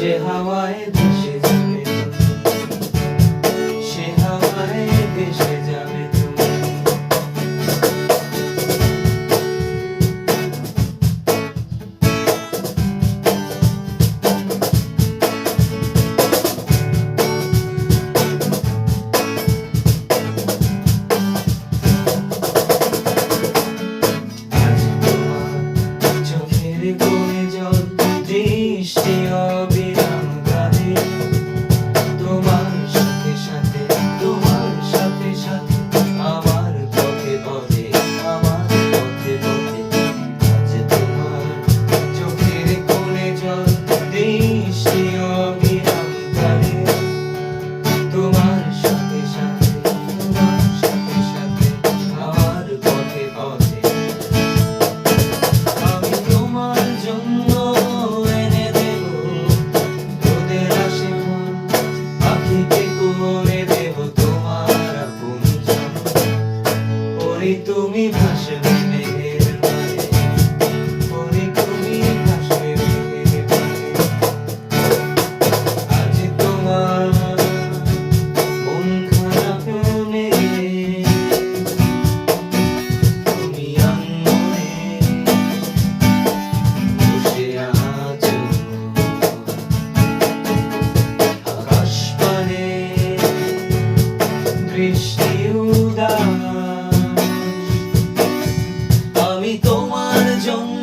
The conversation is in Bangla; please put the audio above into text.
সে হাওয়ায় ভেসে যাবে। সে হাওয়ায় ভেসে যাবে আজ তোমার চোখের কোণে জল দৃষ্টি পরে তুমি ভাসবে মেঘের মাঝে পরে তুমি ভাসবে মেঘের মাঝে আজ তোমার মন খারাপ নেই তুমি আনমনে বসে আছো। আকাশ পানে বৃষ্টিও 종